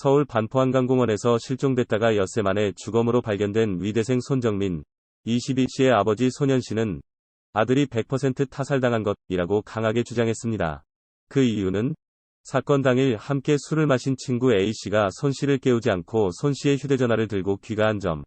서울 반포한강공원에서 실종됐다가 엿새 만에 주검으로 발견된 위대생 손정민 22씨의 아버지 소년 씨는 아들이 100% 타살당한 것이라고 강하게 주장했습니다. 그 이유는 사건 당일 함께 술을 마신 친구 A씨가 손 씨를 깨우지 않고 손 씨의 휴대전화를 들고 귀가한 점,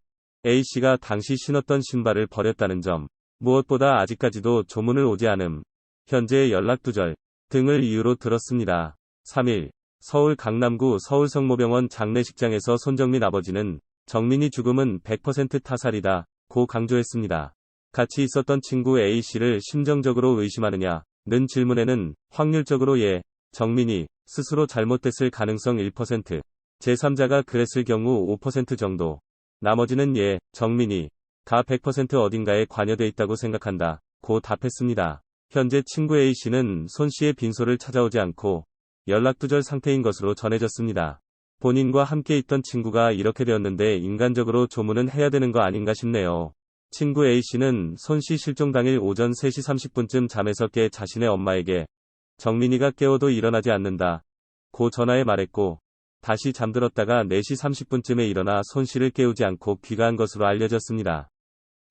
A씨가 당시 신었던 신발을 버렸다는 점, 무엇보다 아직까지도 조문을 오지 않음, 현재 연락 두절 등을 이유로 들었습니다. 3일 서울 강남구 서울성모병원 장례식장에서 손정민 아버지는 정민이 죽음은 100% 타살이다 고 강조했습니다. 같이 있었던 친구 A씨를 심정적으로 의심하느냐 는 질문에는 확률적으로 예, 정민이 스스로 잘못됐을 가능성 1%, 제3자가 그랬을 경우 5% 정도, 나머지는 예, 정민이 가 100% 어딘가에 관여돼 있다고 생각한다 고 답했습니다. 현재 친구 A씨는 손 씨의 빈소를 찾아오지 않고 연락두절 상태인 것으로 전해졌습니다. 본인과 함께 있던 친구가 이렇게 되었는데 인간적으로 조문은 해야 되는 거 아닌가 싶네요. 친구 A씨는 손 씨 실종 당일 오전 3시 30분쯤 잠에서 깨 자신의 엄마에게 정민이가 깨워도 일어나지 않는다. 고 전화에 말했고 다시 잠들었다가 4시 30분쯤에 일어나 손 씨를 깨우지 않고 귀가한 것으로 알려졌습니다.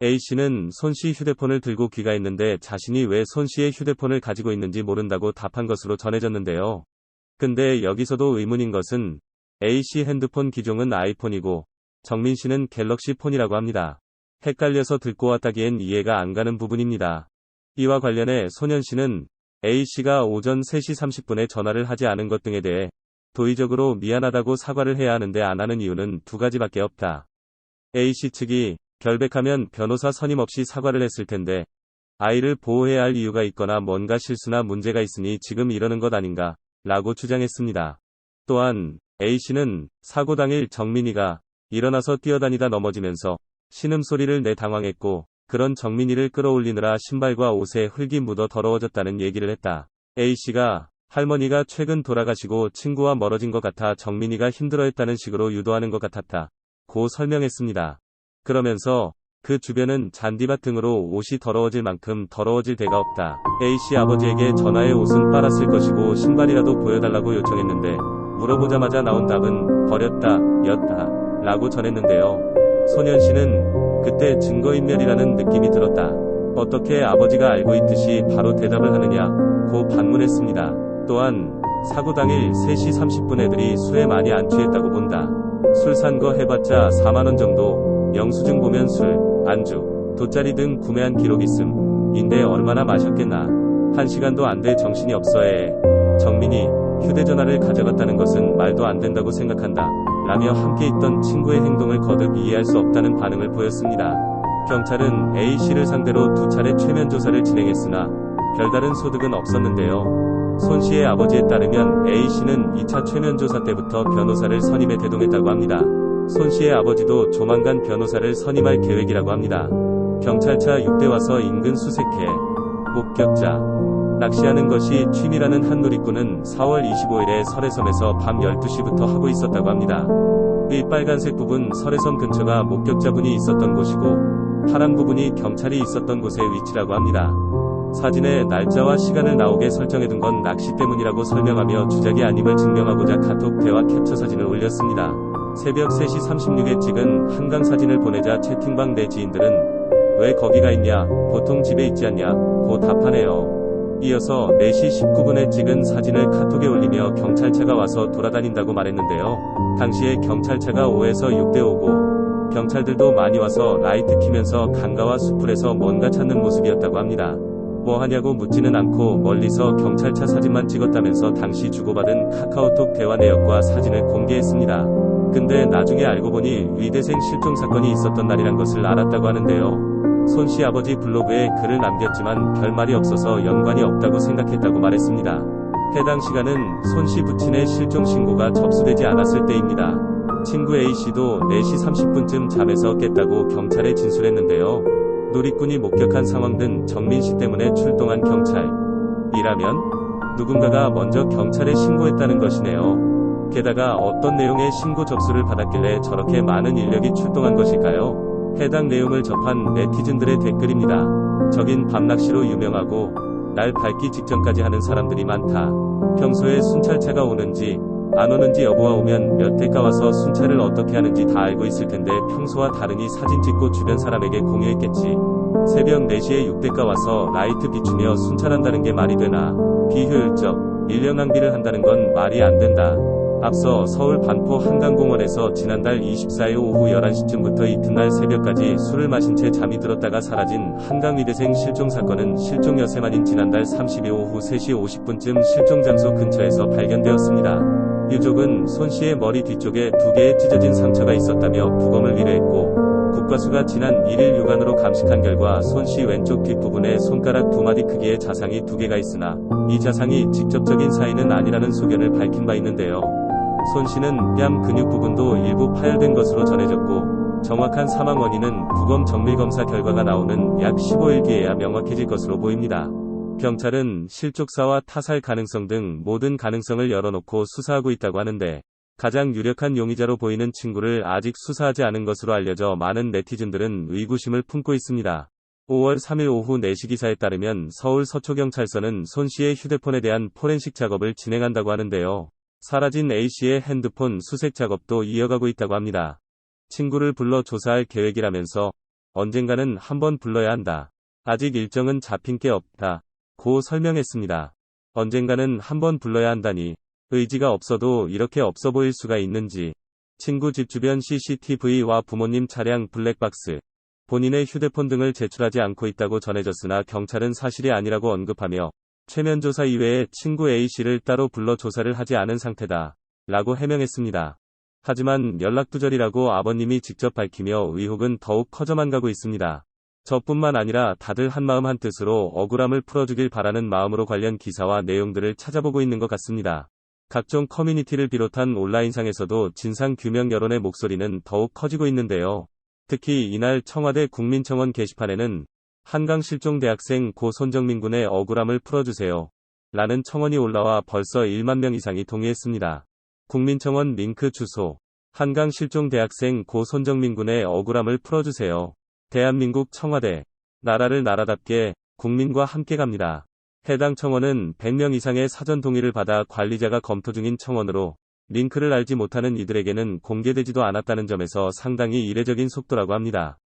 A씨는 손 씨 휴대폰을 들고 귀가했는데 자신이 왜 손 씨의 휴대폰을 가지고 있는지 모른다고 답한 것으로 전해졌는데요. 근데 여기서도 의문인 것은 A씨 핸드폰 기종은 아이폰이고 정민 씨는 갤럭시 폰이라고 합니다. 헷갈려서 듣고 왔다기엔 이해가 안 가는 부분입니다. 이와 관련해 소년 씨는 A씨가 오전 3시 30분에 전화를 하지 않은 것 등에 대해 도의적으로 미안하다고 사과를 해야 하는데 안 하는 이유는 두 가지밖에 없다. A씨 측이 결백하면 변호사 선임 없이 사과를 했을 텐데 아이를 보호해야 할 이유가 있거나 뭔가 실수나 문제가 있으니 지금 이러는 것 아닌가 라고 주장했습니다. 또한 A씨는 사고 당일 정민이가 일어나서 뛰어다니다 넘어지면서 신음소리를 내 당황했고 그런 정민이를 끌어올리느라 신발과 옷에 흙이 묻어 더러워졌다는 얘기를 했다. A씨가 할머니가 최근 돌아가시고 친구와 멀어진 것 같아 정민이가 힘들어했다는 식으로 유도하는 것 같았다. 고 설명했습니다. 그러면서 그 주변은 잔디밭 등으로 옷이 더러워질 만큼 더러워질 데가 없다. A씨 아버지에게 전화해 옷은 빨았을 것이고 신발이라도 보여달라고 요청했는데 물어보자마자 나온 답은 버렸다, 였다 라고 전했는데요. 소년 씨는 그때 증거인멸이라는 느낌이 들었다. 어떻게 아버지가 알고 있듯이 바로 대답을 하느냐 고 반문했습니다. 또한 사고 당일 3시 30분 애들이 술에 많이 안 취했다고 본다. 술 산 거 해봤자 4만원 정도 영수증 보면 술, 안주, 돗자리 등 구매한 기록 있음. 인데 얼마나 마셨겠나. 한 시간도 안 돼 정신이 없어 해. 정민이 휴대전화를 가져갔다는 것은 말도 안 된다고 생각한다. 라며 함께 있던 친구의 행동을 거듭 이해할 수 없다는 반응을 보였습니다. 경찰은 A씨를 상대로 두 차례 최면 조사를 진행했으나 별다른 소득은 없었는데요. 손 씨의 아버지에 따르면 A씨는 2차 최면 조사 때부터 변호사를 선임에 대동했다고 합니다. 손 씨의 아버지도 조만간 변호사를 선임할 계획이라고 합니다. 경찰차 6대 와서 인근 수색해 목격자 낚시하는 것이 취미라는 한 누리꾼은 4월 25일에 설해섬에서 밤 12시부터 하고 있었다고 합니다. 이 빨간색 부분 설해섬 근처가 목격자분이 있었던 곳이고 파란 부분이 경찰이 있었던 곳의 위치라고 합니다. 사진에 날짜와 시간을 나오게 설정해둔 건 낚시 때문이라고 설명하며 주작이 아님을 증명하고자 카톡 대화 캡처 사진을 올렸습니다. 새벽 3시 36에 찍은 한강 사진을 보내자 채팅방 내 지인들은 왜 거기가 있냐, 보통 집에 있지 않냐, 고 답하네요. 이어서 4시 19분에 찍은 사진을 카톡에 올리며 경찰차가 와서 돌아다닌다고 말했는데요. 당시에 경찰차가 5에서 6대 5고 경찰들도 많이 와서 라이트 키면서 강가와 숲풀에서 뭔가 찾는 모습이었다고 합니다. 뭐 하냐고 묻지는 않고 멀리서 경찰차 사진만 찍었다면서 당시 주고받은 카카오톡 대화 내역과 사진을 공개했습니다. 근데 나중에 알고 보니 위대생 실종 사건이 있었던 날이란 것을 알았다고 하는데요. 손 씨 아버지 블로그에 글을 남겼지만 별말이 없어서 연관이 없다고 생각했다고 말했습니다. 해당 시간은 손 씨 부친의 실종 신고가 접수되지 않았을 때입니다. 친구 A씨도 4시 30분쯤 잠에서 깼다고 경찰에 진술했는데요. 누리꾼이 목격한 상황 등 정민 씨 때문에 출동한 경찰 이라면 누군가가 먼저 경찰에 신고했다는 것이네요. 게다가 어떤 내용의 신고 접수를 받았길래 저렇게 많은 인력이 출동한 것일까요? 해당 내용을 접한 네티즌들의 댓글입니다. 저긴 밤낚시로 유명하고 날 밝기 직전까지 하는 사람들이 많다. 평소에 순찰차가 오는지 안 오는지 여부와 오면 몇 대가 와서 순찰을 어떻게 하는지 다 알고 있을 텐데 평소와 다르니 사진 찍고 주변 사람에게 공유했겠지. 새벽 4시에 6대가 와서 라이트 비추며 순찰한다는 게 말이 되나. 비효율적, 인력 낭비를 한다는 건 말이 안 된다. 앞서 서울 반포 한강공원에서 지난달 24일 오후 11시쯤부터 이튿날 새벽까지 술을 마신 채 잠이 들었다가 사라진 한강위대생 실종 사건은 실종 여세만인 지난달 30일 오후 3시 50분쯤 실종 장소 근처에서 발견되었습니다. 유족은 손 씨의 머리 뒤쪽에 두 개의 찢어진 상처가 있었다며 부검을 의뢰했고 국과수가 지난 1일 육안으로 감식한 결과 손 씨 왼쪽 뒷부분에 손가락 두 마디 크기의 자상이 두 개가 있으나 이 자상이 직접적인 사인은 아니라는 소견을 밝힌 바 있는데요. 손 씨는 뺨 근육 부분도 일부 파열된 것으로 전해졌고 정확한 사망 원인은 부검 정밀 검사 결과가 나오는 약 15일 뒤에야 명확해질 것으로 보입니다. 경찰은 실족사와 타살 가능성 등 모든 가능성을 열어놓고 수사하고 있다고 하는데 가장 유력한 용의자로 보이는 친구를 아직 수사하지 않은 것으로 알려져 많은 네티즌들은 의구심을 품고 있습니다. 5월 3일 오후 4시 기사에 따르면 서울 서초경찰서는 손 씨의 휴대폰에 대한 포렌식 작업을 진행한다고 하는데요. 사라진 A씨의 핸드폰 수색 작업도 이어가고 있다고 합니다. 친구를 불러 조사할 계획이라면서 언젠가는 한번 불러야 한다. 아직 일정은 잡힌 게 없다. 고 설명했습니다. 언젠가는 한번 불러야 한다니 의지가 없어도 이렇게 없어 보일 수가 있는지 친구 집 주변 CCTV와 부모님 차량 블랙박스 본인의 휴대폰 등을 제출하지 않고 있다고 전해졌으나 경찰은 사실이 아니라고 언급하며 최면 조사 이외에 친구 A씨를 따로 불러 조사를 하지 않은 상태다. 라고 해명했습니다. 하지만 연락두절이라고 아버님이 직접 밝히며 의혹은 더욱 커져만 가고 있습니다. 저뿐만 아니라 다들 한마음 한뜻으로 억울함을 풀어주길 바라는 마음으로 관련 기사와 내용들을 찾아보고 있는 것 같습니다. 각종 커뮤니티를 비롯한 온라인상에서도 진상규명 여론의 목소리는 더욱 커지고 있는데요. 특히 이날 청와대 국민청원 게시판에는 한강 실종 대학생 고 손정민 군의 억울함을 풀어주세요. 라는 청원이 올라와 벌써 1만 명 이상이 동의했습니다. 국민청원 링크 주소 한강 실종 대학생 고 손정민 군의 억울함을 풀어주세요. 대한민국 청와대 나라를 나라답게 국민과 함께 갑니다. 해당 청원은 100명 이상의 사전 동의를 받아 관리자가 검토 중인 청원으로 링크를 알지 못하는 이들에게는 공개되지도 않았다는 점에서 상당히 이례적인 속도라고 합니다.